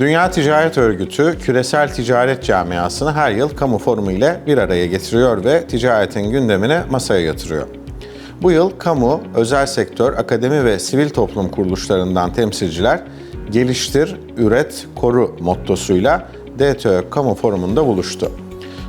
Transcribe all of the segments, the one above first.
Dünya Ticaret Örgütü küresel ticaret camiasını her yıl kamu forumu ile bir araya getiriyor ve ticaretin gündemini masaya yatırıyor. Bu yıl kamu, özel sektör, akademi ve sivil toplum kuruluşlarından temsilciler Geliştir, Üret, Koru mottosuyla DTÖ Kamu Forumu'nda buluştu.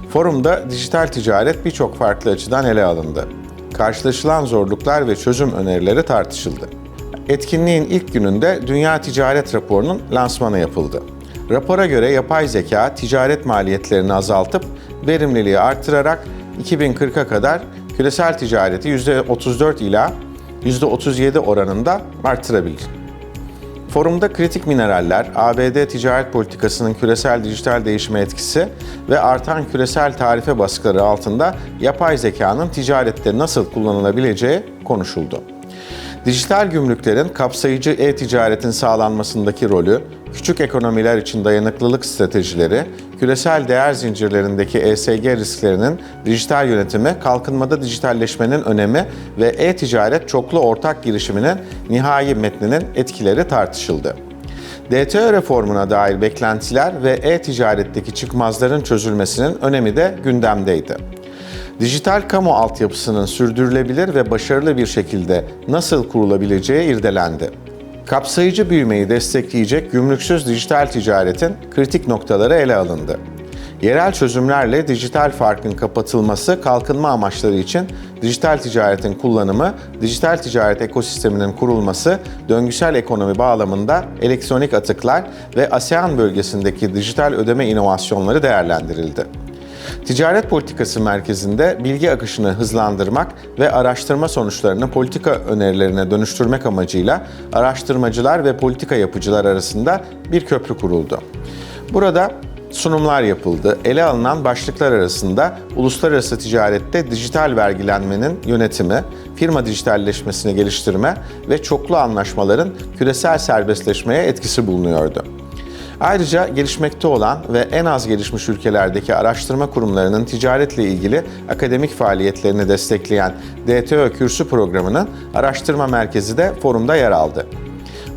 Forumda dijital ticaret birçok farklı açıdan ele alındı. Karşılaşılan zorluklar ve çözüm önerileri tartışıldı. Etkinliğin ilk gününde Dünya Ticaret Raporu'nun lansmanı yapıldı. Rapora göre yapay zeka ticaret maliyetlerini azaltıp verimliliği artırarak 2040'a kadar küresel ticareti %34 ila %37 oranında artırabilir. Forumda kritik mineraller, ABD ticaret politikasının küresel dijital değişime etkisi ve artan küresel tarife baskıları altında yapay zekanın ticarette nasıl kullanılabileceği konuşuldu. Dijital gümrüklerin kapsayıcı e-ticaretin sağlanmasındaki rolü, küçük ekonomiler için dayanıklılık stratejileri, küresel değer zincirlerindeki ESG risklerinin dijital yönetimi, kalkınmada dijitalleşmenin önemi ve e-ticaret çoklu ortak girişiminin nihai metninin etkileri tartışıldı. DTÖ reformuna dair beklentiler ve e-ticaretteki çıkmazların çözülmesinin önemi de gündemdeydi. Dijital kamu altyapısının sürdürülebilir ve başarılı bir şekilde nasıl kurulabileceği irdelendi. Kapsayıcı büyümeyi destekleyecek gümrüksüz dijital ticaretin kritik noktaları ele alındı. Yerel çözümlerle dijital farkın kapatılması, kalkınma amaçları için dijital ticaretin kullanımı, dijital ticaret ekosisteminin kurulması, döngüsel ekonomi bağlamında elektronik atıklar ve ASEAN bölgesindeki dijital ödeme inovasyonları değerlendirildi. Ticaret politikası merkezinde bilgi akışını hızlandırmak ve araştırma sonuçlarını politika önerilerine dönüştürmek amacıyla araştırmacılar ve politika yapıcılar arasında bir köprü kuruldu. Burada sunumlar yapıldı. Ele alınan başlıklar arasında uluslararası ticarette dijital vergilenmenin yönetimi, firma dijitalleşmesini geliştirme ve çoklu anlaşmaların küresel serbestleşmeye etkisi bulunuyordu. Ayrıca gelişmekte olan ve en az gelişmiş ülkelerdeki araştırma kurumlarının ticaretle ilgili akademik faaliyetlerini destekleyen DTÖ kürsü programının araştırma merkezi de forumda yer aldı.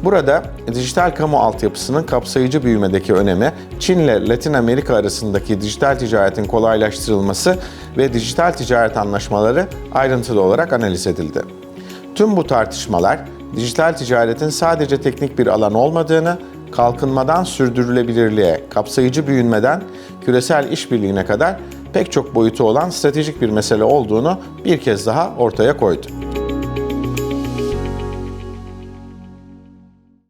Burada dijital kamu altyapısının kapsayıcı büyümedeki önemi, Çin ile Latin Amerika arasındaki dijital ticaretin kolaylaştırılması ve dijital ticaret anlaşmaları ayrıntılı olarak analiz edildi. Tüm bu tartışmalar dijital ticaretin sadece teknik bir alan olmadığını, kalkınmadan sürdürülebilirliğe, kapsayıcı büyünmeden küresel işbirliğine kadar pek çok boyutu olan stratejik bir mesele olduğunu bir kez daha ortaya koydu.